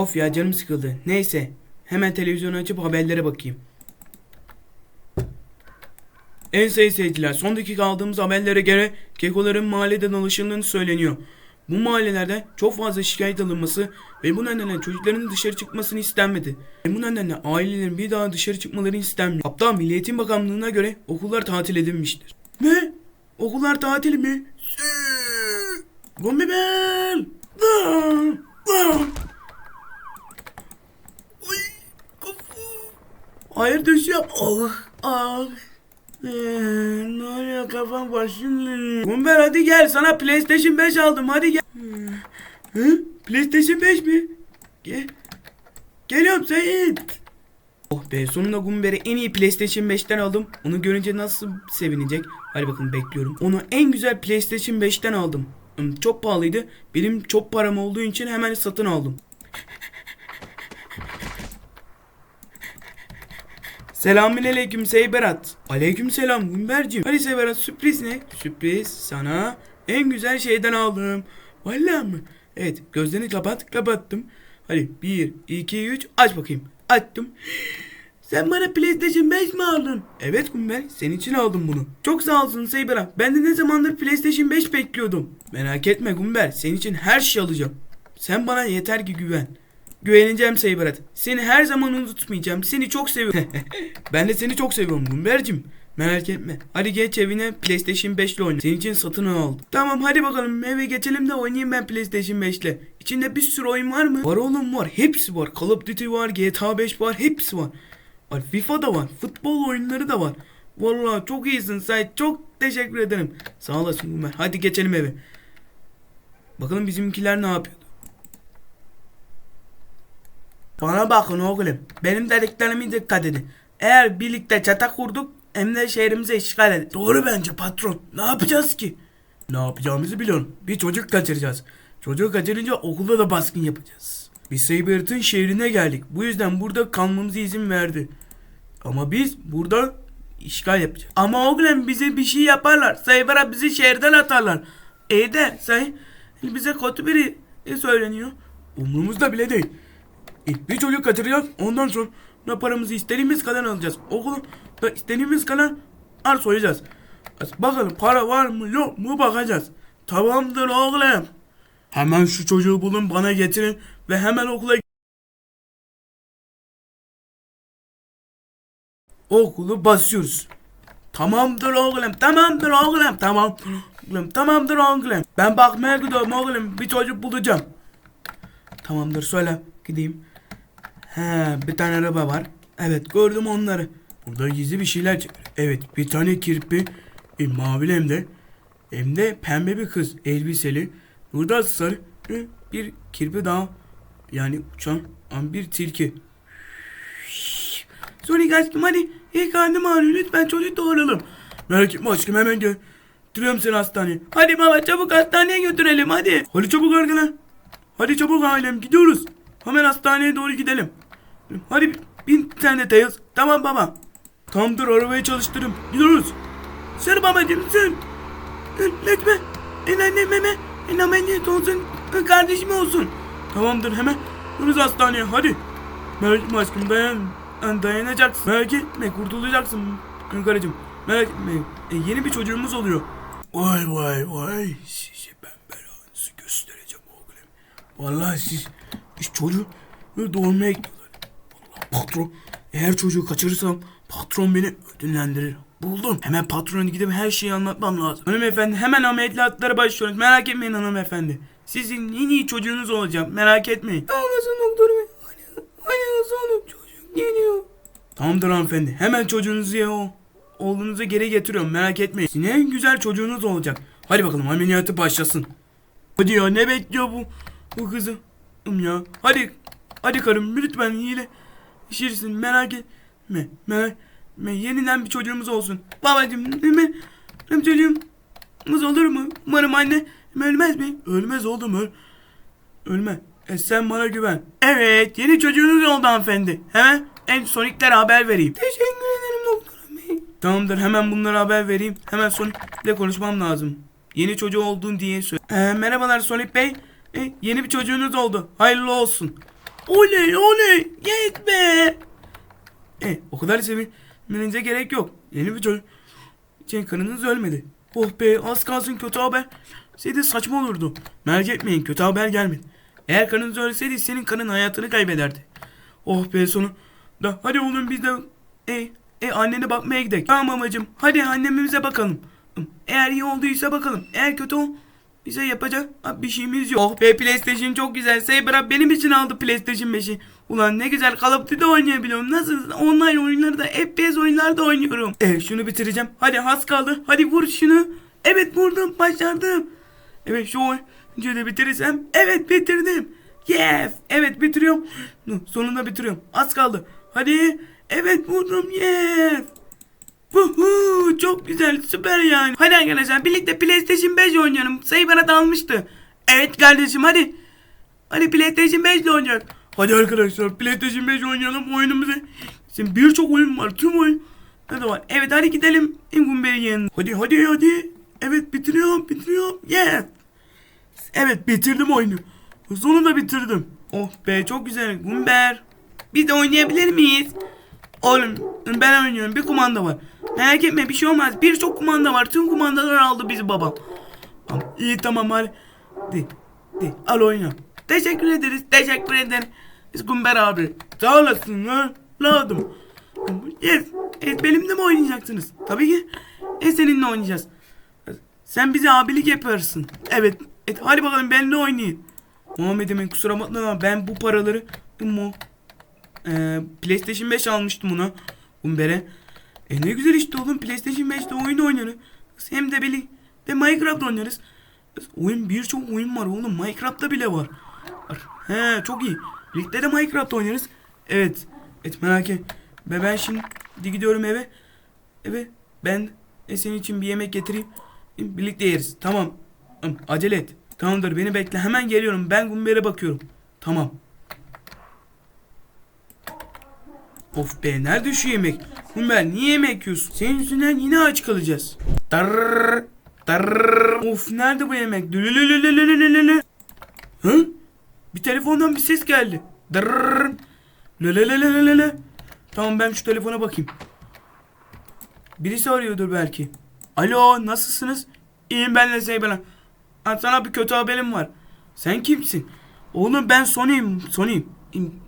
Of ya canım sıkıldı. Neyse. Hemen televizyonu açıp haberlere bakayım. En sayın seyirciler son dakika aldığımız haberlere göre kekoların mahallede dolaşıldığını söyleniyor. Bu mahallelerde çok fazla şikayet alınması ve bu nedenle çocukların dışarı çıkmasını istenmedi. Ve bu nedenle ailelerin bir daha dışarı çıkmaları istenmiyor. Hatta Milli Eğitim Bakanlığı'na göre okullar tatil edilmiştir. Ne? Okullar tatil mi? Gombibel! Ay, kafam. Hayır düşüyor. Ah, ah. Ee, ne oluyor kafam başım dönüyor. Gumber hadi gel sana PlayStation 5 aldım hadi gel. Hı? PlayStation 5 mi? Gel. Geliyorum Seyit. Oh be sonunda Gumber'e en iyi PlayStation 5'ten aldım. Onu görünce nasıl sevinecek? Hadi bakın bekliyorum. Onu en güzel PlayStation 5'ten aldım. Hmm, Çok pahalıydı. Benim çok param olduğu için hemen satın aldım. Selamün aleyküm Seyberat. Aleyküm selam Gümbercim. Hadi Seyberat sürpriz ne? Sürpriz sana en güzel şeyden aldım. Vallahi mı? Evet gözlerini kapat kapattım. Hadi 1, 2, 3 aç bakayım. Açtım. Sen bana PlayStation 5 mi aldın? Evet Gümber senin için aldım bunu. Çok sağ olsun Seyberat. Ben de ne zamandır PlayStation 5 bekliyordum. Merak etme Gümber senin için her şey alacağım. Sen bana yeter ki güven. Güveneceğim Seyberat. Seni her zaman unutmayacağım. Seni çok seviyorum. ben de seni çok seviyorum Gumbercim. Merak etme. Hadi geç evine PlayStation 5 ile oyna. Senin için satın aldım. Tamam hadi bakalım eve geçelim de oynayayım ben PlayStation 5 ile. İçinde bir sürü oyun var mı? Var oğlum var. Hepsi var. Call of Duty var. GTA 5 var. Hepsi var. Var FIFA da var. Futbol oyunları da var. Vallahi çok iyisin sen. Çok teşekkür ederim. Sağ olasın Gumber. Hadi geçelim eve. Bakalım bizimkiler ne yapıyor? Bana bakın oğlum. Benim dediklerime dikkat edin. Eğer birlikte çata kurduk hem de şehrimizi işgal edin. Doğru bence patron. Ne yapacağız ki? Ne yapacağımızı biliyorum. Bir çocuk kaçıracağız. Çocuğu kaçırınca okulda da baskın yapacağız. Biz Saybert'in şehrine geldik. Bu yüzden burada kalmamıza izin verdi. Ama biz burada işgal yapacağız. Ama oğlum bize bir şey yaparlar. Sayber'a bizi şehirden atarlar. İyi de say bize kötü biri söyleniyor. Umurumuzda bile değil. İlk bir çocuk kaçıracağız. Ondan sonra paramızı istediğimiz kadar alacağız. Okulu da istediğimiz kadar ar soyacağız. Bakalım para var mı yok mu bakacağız. Tamamdır oğlum. Hemen şu çocuğu bulun bana getirin ve hemen okula Okulu basıyoruz. Tamamdır oğlum, tamamdır oğlum, tamam. Oğlum, tamamdır oğlum. Ben bakmaya gidiyorum oğlum, bir çocuk bulacağım. Tamamdır söyle, gideyim. He, bir tane araba var. Evet, gördüm onları. Burada gizli bir şeyler çıkıyor. Evet, bir tane kirpi, e, mavi hem de. Hem de pembe bir kız, elbiseli. Burada sarı bir kirpi daha. Yani uçan bir tilki. Sonic aşkım hadi. İyi karnım ağrıyor. Lütfen çocuğu doğuralım. Merak etme aşkım hemen gel. Götürüyorum seni hastaneye. Hadi baba çabuk hastaneye götürelim hadi. Hadi çabuk arkana. Hadi çabuk ailem gidiyoruz. Hemen hastaneye doğru gidelim. Hadi bin sen de Tails. Tamam baba. Tamamdır arabayı çalıştırın. Gidiyoruz. Sür babacım sür. Lütfen. En anneme en ameliyat olsun. Kardeşim olsun. Tamamdır hemen. Gidiyoruz hastaneye hadi. Merak aşkım dayan. Dayanacaksın. Merak etme kurtulacaksın. Karıcığım merak etme. E, yeni bir çocuğumuz oluyor. Vay vay vay. Size ben belanızı göstereceğim oğlum. Vallahi siz, siz çocuğu doğurmaya gidiyorlar. Vallahi patron eğer çocuğu kaçırırsam patron beni ödüllendirir. Buldum. Hemen patrona gidip her şeyi anlatmam lazım. Hanımefendi hemen ameliyatlara başlıyoruz. Merak etmeyin hanımefendi. Sizin en iyi çocuğunuz olacağım. Merak etmeyin. Sağ olasın doktor bey. Hadi sağ çocuk geliyor. Tamamdır hanımefendi. Hemen çocuğunuzu ya o. Oğlunuzu geri getiriyorum merak etmeyin. Sizin en güzel çocuğunuz olacak. Hadi bakalım ameliyatı başlasın. Hadi ya ne bekliyor bu bu kızı? Ya hadi hadi karım lütfen hile şişirsin merak etme merak etme yeniden bir çocuğumuz olsun. Babacım değil mi? Benim çocuğumuz olur mu? Umarım anne ölmez mi? Ölmez oğlum öl. Ölme. E sen bana güven. Evet yeni çocuğunuz oldu hanımefendi. Hemen en Sonic'lere haber vereyim. Teşekkür ederim doktor bey. Tamamdır hemen bunlara haber vereyim. Hemen Sonic'le konuşmam lazım. Yeni çocuğu olduğun diye söyle. Ee, merhabalar Sonic Bey. E, yeni bir çocuğunuz oldu. Hayırlı olsun. Oley oley. Yes be. E, o kadar sevinmenize gerek yok. Yeni bir çocuk. Şey, karınız ölmedi. Oh be az kalsın kötü haber. Size saçma olurdu. Merak etmeyin kötü haber gelmedi. Eğer karınız ölseydi senin karın hayatını kaybederdi. Oh be sonu. Da hadi oğlum biz de e, e annene bakmaya gidelim. Tamam amacım. Hadi annemize bakalım. Eğer iyi olduysa bakalım. Eğer kötü ol bize yapacak bir şeyimiz yok. Oh be PlayStation çok güzel. Saber benim için aldı PlayStation 5'i. Ulan ne güzel Call of Duty oynayabiliyorum. Nasıl online oyunları da FPS oyunları da oynuyorum. Evet şunu bitireceğim. Hadi has kaldı. Hadi vur şunu. Evet vurdum başardım. Evet şu oyuncuyu da bitirirsem. Evet bitirdim. Yes. Evet bitiriyorum. Sonunda bitiriyorum. Az kaldı. Hadi. Evet vurdum. Yes. Çok güzel süper yani. Hadi arkadaşlar birlikte PlayStation 5 oynayalım. Sayı bana dalmıştı. Evet kardeşim hadi. Hadi PlayStation 5 ile oynayalım. Hadi arkadaşlar PlayStation 5 oynayalım oyunumuzu. Şimdi birçok oyun var tüm oyun. Ne de var. Evet hadi gidelim. Ingumber'in yanına. Hadi hadi hadi. Evet bitiriyorum bitiriyorum. Yeah. Evet bitirdim oyunu. Sonunda bitirdim. Oh be çok güzel. Gumber. Biz de oynayabilir miyiz? Oğlum ben oynuyorum bir kumanda var. Merak etme bir şey olmaz. Birçok kumanda var. Tüm kumandalar aldı bizi babam. İyi tamam hadi. De, de, al oyna. Teşekkür ederiz. Teşekkür ederim. Gumber abi. Sağ olasın ha. Ladım. Yes. Evet benimle mi oynayacaksınız? Tabii ki. E seninle oynayacağız. Sen bize abilik yaparsın. Evet. evet hadi bakalım benimle oynayın. Muhammed Emin kusura bakma ben bu paraları bu ee, PlayStation 5 almıştım ona. Umber'e. E ne güzel işte oğlum PlayStation 5'te oyun oynarız. Hem de birlikte Minecraft oynarız. Oyun birçok oyun var oğlum. Minecraft'ta bile var. He çok iyi. Birlikte de Minecraft oynarız. Evet. Evet merak et. Ben şimdi gidiyorum eve. Eve ben e, senin için bir yemek getireyim. Birlikte yeriz. Tamam. Acele et. Tamamdır beni bekle. Hemen geliyorum. Ben Gumber'e bakıyorum. Tamam. Of be nerede şu yemek? Humber niye yemek yiyorsun? Senin yüzünden yine aç kalacağız. Darrrr, darrrr. Of nerede bu yemek? Lülülülülülülülü. Hı? Bir telefondan bir ses geldi. Darrrr. Lülülülülülülü. Tamam ben şu telefona bakayım. Birisi arıyordur belki. Alo nasılsınız? İyiyim ben de Zeybela. Ha, sana bir kötü haberim var. Sen kimsin? Oğlum ben Sony'yim. Sony'yim.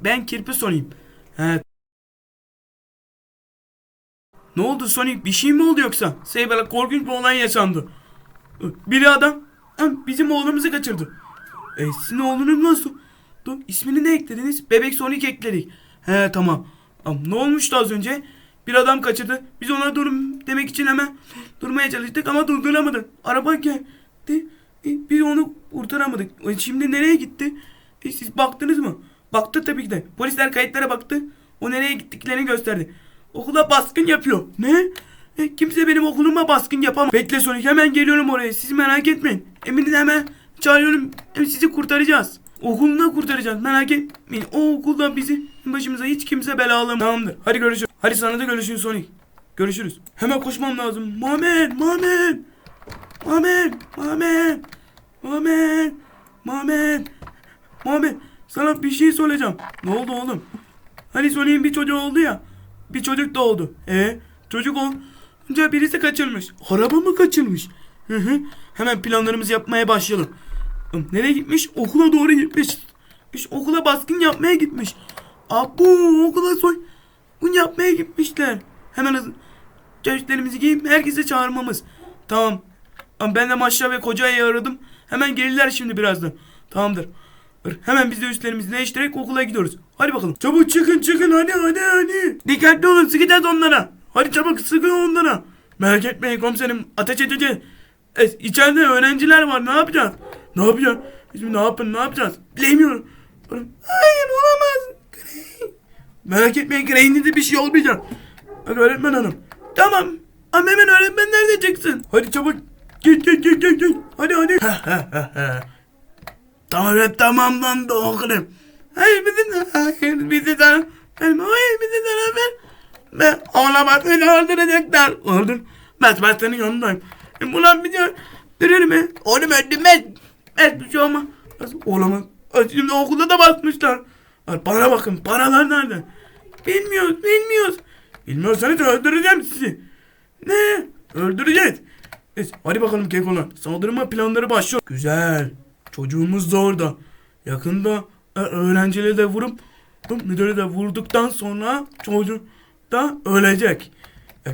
Ben kirpi Sony'yim. Ne oldu Sonic? Bir şey mi oldu yoksa? Saber'a korkunç bir olay yaşandı. Biri adam bizim oğlumuzu kaçırdı. E sizin oğlunuz nasıl? Dur ismini ne eklediniz? Bebek Sonic ekledik. He tamam. Ne olmuştu az önce? Bir adam kaçırdı. Biz ona durum demek için hemen durmaya çalıştık ama durduramadık. Araba geldi. E, biz onu kurtaramadık. E, şimdi nereye gitti? E, siz baktınız mı? Baktı tabii ki de. Polisler kayıtlara baktı. O nereye gittiklerini gösterdi. Okula baskın yapıyor. Ne? E, kimse benim okuluma baskın yapamaz. Bekle Sonic hemen geliyorum oraya. Siz merak etmeyin. Emin'i hemen çağırıyorum. Hem sizi kurtaracağız. Okulunu kurtaracağız. Merak etmeyin. O okulda bizi başımıza hiç kimse belalamaz. Tamamdır. Hadi görüşürüz. Hadi sana da görüşün Sonic. Görüşürüz. Hemen koşmam lazım. Muhammed, Muhammed. Muhammed, Muhammed. Muhammed. Muhammed. Muhammed. Sana bir şey söyleyeceğim. Ne oldu oğlum? Hani Sonic'in bir çocuğu oldu ya bir çocuk doğdu. E çocuk olunca birisi kaçırmış. Araba mı kaçırmış? Hı hı. Hemen planlarımızı yapmaya başlayalım. Nereye gitmiş? Okula doğru gitmiş. İşte okula baskın yapmaya gitmiş. Abu okula soy bunu yapmaya gitmişler. Hemen hızlı üstlerimizi giyip herkese çağırmamız. Tamam. Ben de Maşra ve Koca'yı aradım. Hemen gelirler şimdi birazdan. Tamamdır. Hemen biz de üstlerimizi değiştirerek okula gidiyoruz. Hadi bakalım. Çabuk çıkın çıkın hadi hadi hadi. Dikkatli olun sıkacağız onlara. Hadi çabuk sıkın onlara. Merak etmeyin komiserim ateş edeceğiz. E, içeride öğrenciler var ne yapacağız? Ne yapacağız? Şimdi ne yapın ne yapacağız? Bilemiyorum. Hayır olamaz. Merak etmeyin Grey'inde bir şey olmayacak. Hadi öğretmen hanım. Tamam. Ama hemen öğretmenler de çıksın. Hadi çabuk. Git git git git git. Hadi hadi. Tamam tamamlandı oğlum. Hayır bizi hayır bizi de hayır bizi beraber ve olamaz beni öldürecekler. Öldür. Ben ben senin yanındayım. E, ulan bir de durur mu? Oğlum öldüm ben. Ben bir şey olmaz. Olamaz. Şimdi okulda da basmışlar. Bana bakın paralar nerede? Bilmiyoruz bilmiyoruz. Bilmiyorsanız öldüreceğim sizi. Ne? Öldüreceğiz. Evet, hadi bakalım kekolar. Saldırma planları başlıyor. Güzel. Çocuğumuz da orada. Yakında e, öğrencileri de vurup müdürü de vurduktan sonra çocuk da ölecek.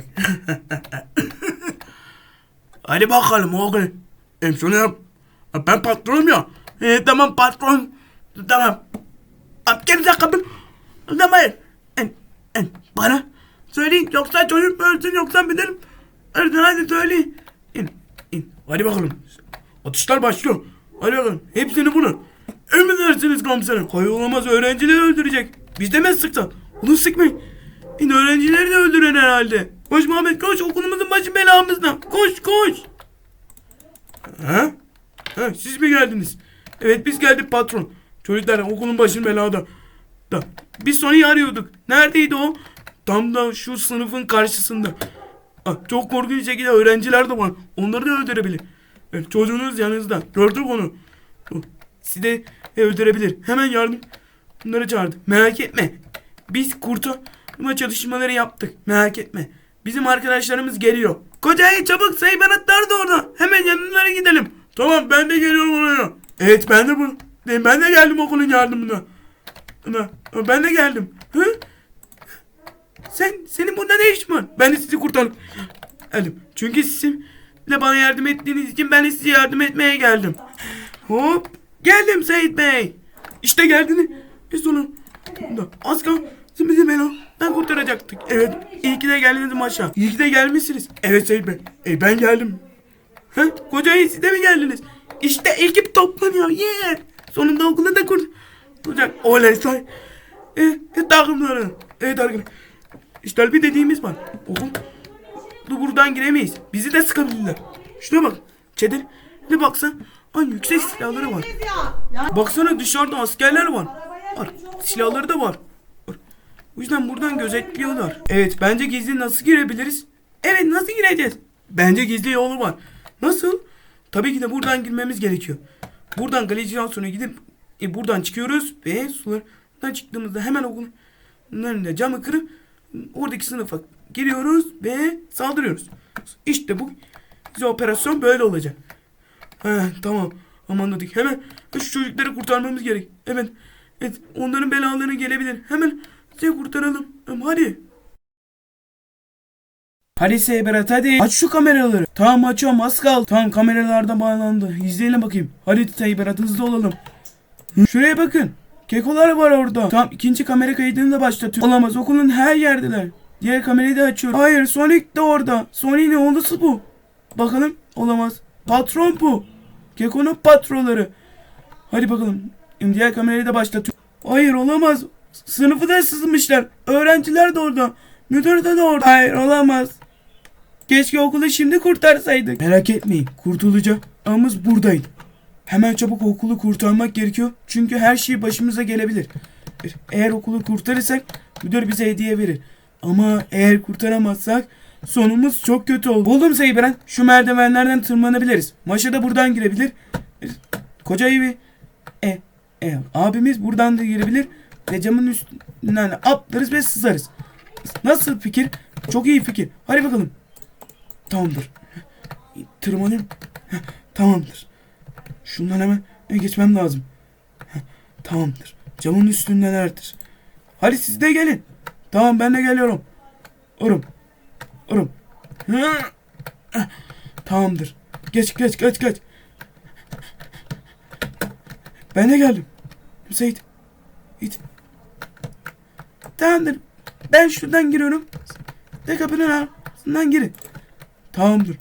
hadi bakalım oğlum. Hem yap. Ben patronum ya. E, tamam patron. Tamam. Abi kimse kabul edemeyin. En, en, bana söyleyin yoksa çocuk ölsün yoksa müdürüm ölsün hadi söyleyin. İn, in. Hadi bakalım. Atışlar başlıyor. Hadi bakalım. Hepsini bunu. Emredersiniz komiserim. Hayır olamaz öğrencileri öldürecek. Biz de mi sıksak? Onu sıkmayın. İn öğrencileri de öldürün herhalde. Koş Muhammed koş okulumuzun başı belamızda. Koş koş. Ha? Ha, siz mi geldiniz? Evet biz geldik patron. Çocuklar okulun başının belada. Da. Biz Sony'yi arıyorduk. Neredeydi o? Tam da şu sınıfın karşısında. Ah, çok korkunç şekilde öğrenciler de var. Onları da öldürebilir. Çocuğunuz yanınızda. Gördük onu. Sizi de öldürebilir. Hemen yardım. Bunları çağırdı. Merak etme. Biz kurtarma çalışmaları yaptık. Merak etme. Bizim arkadaşlarımız geliyor. Kocayı çabuk sayıbanatlar da orada. Hemen yanlarına gidelim. Tamam ben de geliyorum oraya. Evet ben de bu. Ben de geldim okulun yardımına. Ben de geldim. Hı? Sen, senin burada ne işin var? Ben de sizi kurtardım. Çünkü sizinle bana yardım ettiğiniz için ben size yardım etmeye geldim. Hop. Geldim Seyit Bey. İşte geldiniz. Biz onu. Da, Az kal. Bizi ben kurtaracaktık. Evet. İyi ki de geldiniz maşa. İyi ki de gelmişsiniz. Evet Seyit Bey. E, ben geldim. Ha? Kocayı siz de mi geldiniz? İşte ekip toplanıyor. Yeah. Sonunda okulu da kurtulacak. Oley say. E, e, takımları. Evet arkadaşlar. İşte bir dediğimiz var. Okul. Bu buradan giremeyiz. Bizi de sıkabilirler. Şuna bak. Çedir. Ne baksan. Ay yüksek silahları var. Baksana dışarıda askerler var. Var. Silahları da var. Var. O yüzden buradan gözetliyorlar. Evet bence gizli nasıl girebiliriz? Evet nasıl gireceğiz? Bence gizli yolu var. Nasıl? Tabii ki de buradan girmemiz gerekiyor. Buradan galerizasyona gidip e, buradan çıkıyoruz ve sulardan çıktığımızda hemen okulun önünde camı kırıp oradaki sınıfa giriyoruz ve saldırıyoruz. İşte bu bize operasyon böyle olacak. He, tamam. Aman dedik. Hemen şu çocukları kurtarmamız gerek. Evet. Evet. Onların belaları gelebilir. Hemen size kurtaralım. Hadi. Hadi Seyberat hadi. Aç şu kameraları. Tamam açıyorum az kaldı. Tamam kameralarda bağlandı. İzleyelim bakayım. Hadi Seyberat hızlı olalım. Şuraya bakın. Kekolar var orada. Tamam ikinci kamera kaydını da başlatıyorum. Olamaz okulun her yerdeler. Diğer kamerayı da açıyorum. Hayır Sonic de orada. Sonic'in oğlusu bu. Bakalım olamaz. Patron bu. Keko'nun patronları. Hadi bakalım. Şimdi diğer kamerayı da başlatıyorum. Hayır olamaz. Sınıfı da sızmışlar. Öğrenciler de orada. Müdür de, de orada. Hayır olamaz. Keşke okulu şimdi kurtarsaydık. Merak etmeyin. Kurtulacağımız buradaydı. Hemen çabuk okulu kurtarmak gerekiyor. Çünkü her şey başımıza gelebilir. Eğer okulu kurtarırsak müdür bize hediye verir. Ama eğer kurtaramazsak sonumuz çok kötü olur. Buldum Seybiren. Şu merdivenlerden tırmanabiliriz. Maşa da buradan girebilir. Koca evi. E, e, abimiz buradan da girebilir. Ve camın üstünden atlarız ve sızarız. Nasıl fikir? Çok iyi fikir. Hadi bakalım. Tamamdır. Tırmanayım. Tamamdır. Şundan hemen geçmem lazım. Tamamdır. Camın üstündelerdir. Hadi siz de gelin. Tamam ben de geliyorum. Orum. Orum. Hı. Eh, Tamamdır. Geç geç geç geç. Ben de geldim. Seyit. Git. Tamamdır. Ben şuradan giriyorum. De kapının ağzından girin. Tamamdır.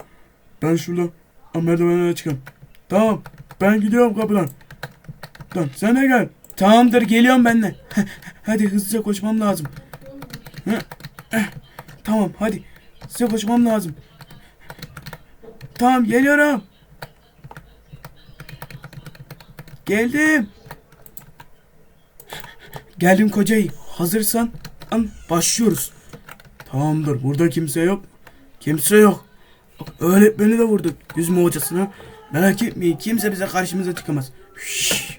Ben şuradan merdivenlere çıkayım. Tamam. Ben gidiyorum kapıdan. Tamam sen de gel. Tamamdır geliyorum ben de. hadi hızlıca koşmam lazım. Tamam hadi. Size koşmam lazım. Tamam geliyorum. Geldim. Geldim kocayı. Hazırsan an başlıyoruz. Tamamdır. Burada kimse yok. Kimse yok. Öğretmeni de vurduk. Yüzme hocasına. Merak etmeyin. Kimse bize karşımıza çıkamaz. Şşş.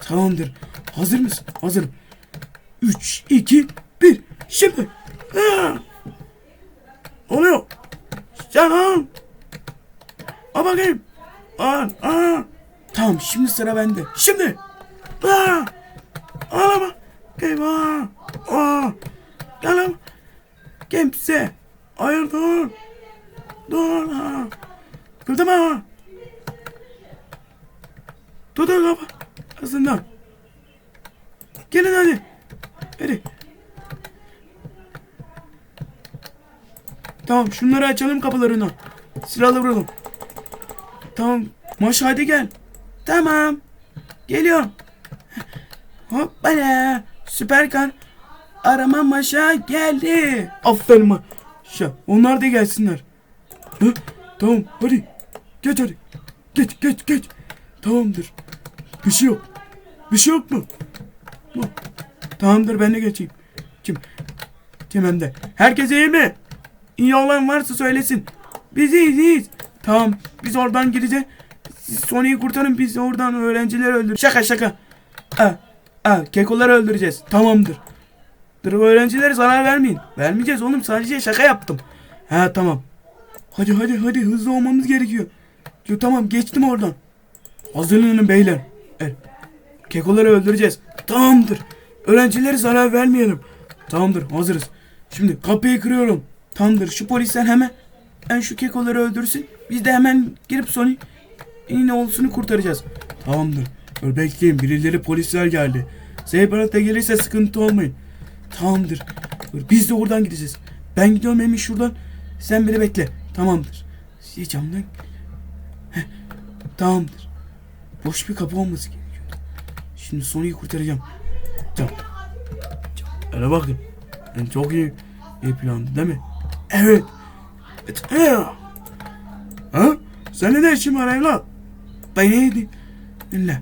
Tamamdır. Hazır mısın? Hazırım. 3, 2, 1. Şimdi. Ha. Oluyor. Selam. Al bakayım. Al. Aa. Tamam şimdi sıra bende. Şimdi. Aa. Ağlama. Eyvah. Aa. Lan. Kimse. Hayır dur. Dur. Ha. Kırdırma. Tutun kafa. Aslında. Gelin hadi. Hadi. Tamam şunları açalım kapılarını. Silahla vuralım. Tamam. Maş hadi gel. Tamam. Geliyorum. Hoppala. Süper kar. Arama maşa geldi. Aferin maşa. Onlar da gelsinler. Hı? Tamam hadi. Geç hadi. Geç geç geç. Tamamdır. Bir şey yok. Bir şey yok mu? Yok. Tamamdır ben de geçeyim. Kim? Kim hem de. Herkes iyi mi? İyi olan varsa söylesin. Biz iyiyiz. Tamam biz oradan gideceğiz. Sony'yi kurtarın biz oradan öğrencileri öldür. Şaka şaka. Aa, aa, kekoları öldüreceğiz. Tamamdır. Dur öğrencilere zarar vermeyin. Vermeyeceğiz oğlum sadece şaka yaptım. Ha tamam. Hadi hadi hadi hızlı olmamız gerekiyor. Yo, tamam geçtim oradan. Hazırlanın beyler. Evet. Kekoları öldüreceğiz. Tamamdır. Öğrencilere zarar vermeyelim. Tamamdır hazırız. Şimdi kapıyı kırıyorum. Tamamdır şu polisler hemen en şu kekoları öldürsün. Biz de hemen girip Sony yine olusunu kurtaracağız. Tamamdır. Bekleyin birileri polisler geldi. Zeybrat da gelirse sıkıntı olmayın. Tamamdır. Biz de oradan gideceğiz. Ben gidiyorum Emin şuradan. Sen beni bekle. Tamamdır. Şey camdan. Tamamdır. Boş bir kapı olması gerekiyordu. Şimdi Sony'yi kurtaracağım. Cam. Cam. Öyle bakın. Yani çok iyi bir plandı değil mi? Evet. evet. Ha? Senin ne işin var evlat? Beni dinle.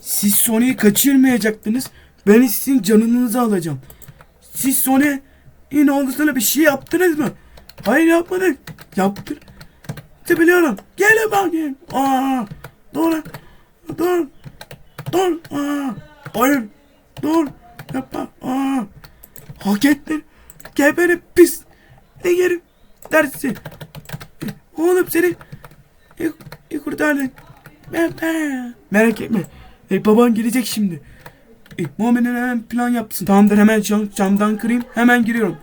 Siz Sony'yi kaçırmayacaktınız. Ben sizin canınızı alacağım. Siz Sony yine oğlusuna bir şey yaptınız mı? Hayır yapmadık. Yaptır. İşte biliyorum. Gelin bakayım. Aa, dur. Dur. Dur. Aa, hayır. Dur. Yapma. Aa, hak ettin. Geberi pis. Ne yerim dersin. Oğlum seni iyi kurtardın. Merak etme. E, baban gelecek şimdi. E, Muhammed'in hemen plan yapsın. Tamamdır hemen cam, camdan kırayım. Hemen giriyorum.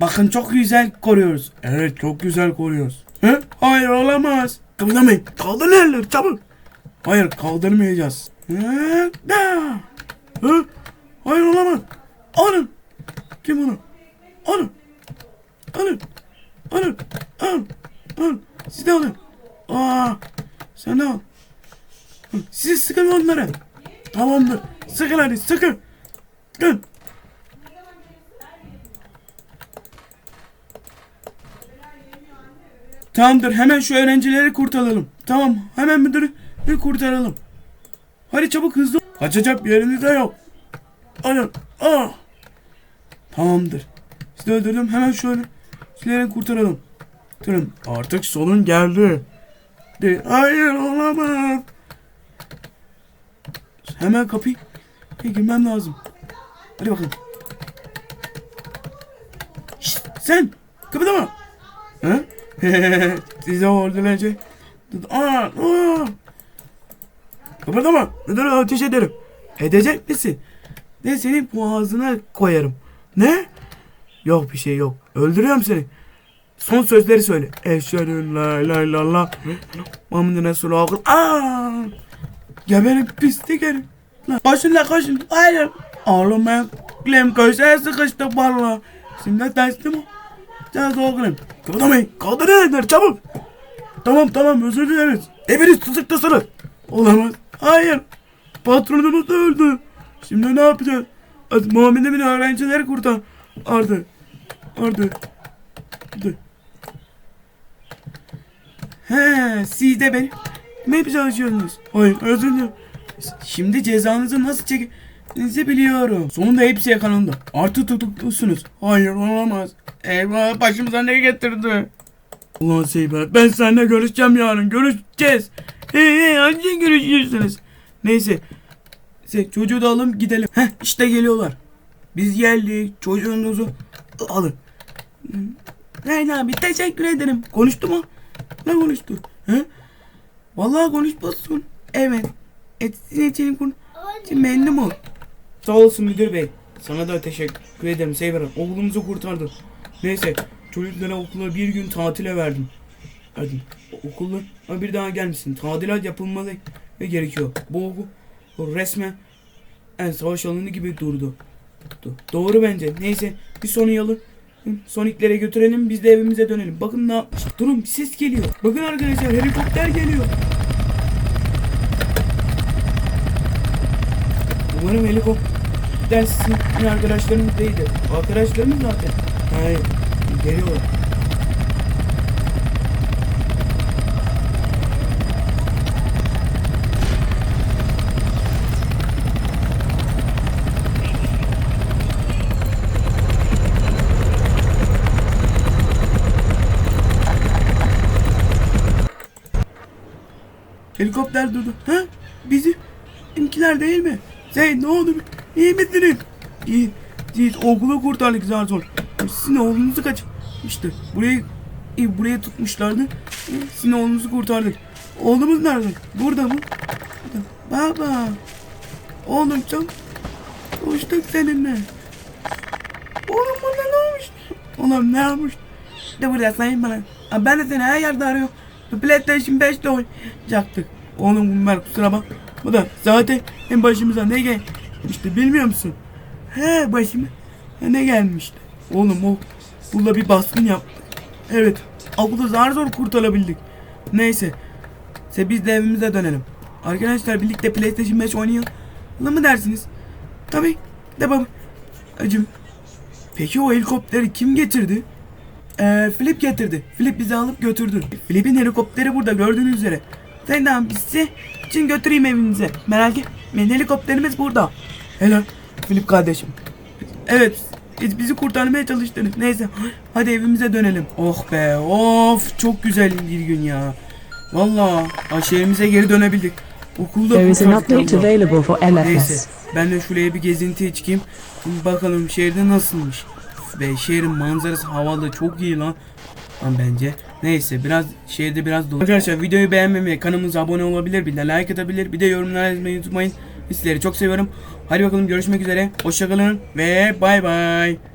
Bakın çok güzel koruyoruz. Evet çok güzel koruyoruz. He? Hayır olamaz. Kımıldamayın. Kaldırın elleri çabuk. Hayır kaldırmayacağız. He? He? Hayır olamaz. Alın. Kim onu? Alın. Alın. Alın. Alın. Alın. Siz de alın. Aa, sen de al. Siz sıkın onları. Tamamdır. Sıkın hadi sıkın. Sıkın. Tamamdır hemen şu öğrencileri kurtaralım. Tamam hemen müdürü bir kurtaralım. Hadi çabuk hızlı. Kaçacak yeriniz de yok. Alın. Aa. Tamamdır. Sizi öldürdüm hemen şöyle. Sizleri kurtaralım. Durun artık sonun geldi. De Hayır olamaz. Hemen kapıyı girmem lazım. Hadi bakalım. Şşt, sen kıpırdama. Ha? Size öldürülecek. Aa, aa. Kıpırdama. Neden ateş ederim? Edecek misin? Ne senin boğazına koyarım. Ne? Yok bir şey yok. Öldürüyorum seni. Son sözleri söyle. Eşhedü la ilahe illallah. Muhammedun Resulullah. Aa! Geberin pislik herif. Koşun la koşun. Hayır. Oğlum ben kulem köşeye sıkıştık valla. Şimdi teslim ol. Sen oğlum. Kıpırdamayın. Kaldırın elleri çabuk. Tamam tamam özür dileriz. Hepiniz tutuklusunuz. Olamaz. Hayır. Patronumuz da öldü. Şimdi ne yapacağız? Muhammed'in öğrencileri kurtar. Ardı. Ardı. Ardı. He, siz de beni ne yapmaya çalışıyorsunuz? Hayır, özür dilerim. Şimdi cezanızı nasıl çekeceğinizi biliyorum. Sonunda hepsi yakalandı. Artık tutuklusunuz. Hayır, olamaz. Eyvah, başımıza ne getirdi? Ulan Seyber, ben seninle görüşeceğim yarın. Görüşeceğiz. Hey hey, hangi görüşüyorsunuz? Neyse. Size çocuğu da alın gidelim. Heh işte geliyorlar. Biz geldik çocuğunuzu alın. Reyna abi teşekkür ederim. Konuştu mu? Ne konuştu? He? Vallahi konuşmasın. Evet. Et sizin için konu. Memnun ol. Sağ olasın müdür bey. Sana da teşekkür ederim Seyver. Oğlumuzu kurtardın. Neyse çocuklara okula bir gün tatile verdim. Okullar ama bir daha gelmesin. Tadilat yapılmalı ve gerekiyor. Bu okul resmen en savaş alanı gibi durdu. Do- Doğru bence. Neyse bir Sony'i alın. Sonic'lere götürelim biz de evimize dönelim. Bakın ne yapmış. Durun bir ses geliyor. Bakın arkadaşlar helikopter geliyor. Umarım helikopter sizin arkadaşlarınız değildir. Arkadaşlarımız zaten. Hayır. Geliyorlar. Helikopter durdu. Ha? Bizi bizimkiler değil mi? Zeyn ne oldu? İyi misiniz? İyi. Siz okulu kurtardık zar zor. Sizin oğlunuzu kaçmıştı. Burayı iyi, buraya tutmuşlardı. Sizin oğlunuzu kurtardık. Oğlumuz nerede? Burada mı? Burada. Baba. Oğlum çok konuştuk seninle. Oğlum bana ne olmuş? Oğlum ne yapmış? De burada sayın bana. Ben de seni her yerde arıyorum. PlayStation 5'te oynayacaktık. Oğlum Ömer kusura bak. Bu da zaten en başımıza ne gelmişti bilmiyor musun? He başıma ne gelmişti? Oğlum o burada bir baskın yaptı. Evet. Okulu zar zor kurtarabildik. Neyse. Se biz de evimize dönelim. Arkadaşlar birlikte PlayStation 5 oynayalım mı dersiniz? Tabii. De baba. Acım. Peki o helikopteri kim getirdi? Ee, Flip getirdi. Flip bizi alıp götürdü. Flip'in helikopteri burada gördüğünüz üzere. De biz sizi için götüreyim evinize. Merak etmeyin helikopterimiz burada. Helal. Flip kardeşim. Evet. Siz bizi kurtarmaya çalıştınız. Neyse. Hadi evimize dönelim. Oh be. Of. Çok güzel bir gün ya. Valla. Şehrimize geri dönebildik. Okulda There is an update available for Neyse. LFS. Ben de şuraya bir gezintiye çıkayım. Bakalım şehirde nasılmış. Ve şehrin manzarası havalı çok iyi lan. Lan bence. Neyse biraz şehirde biraz dolu. Arkadaşlar videoyu beğenmemeyi, kanalımıza abone olabilir, bir de like atabilir, bir de yorumlar yazmayı unutmayın. Sizleri çok seviyorum. Hadi bakalım görüşmek üzere. Hoşçakalın ve bay bay.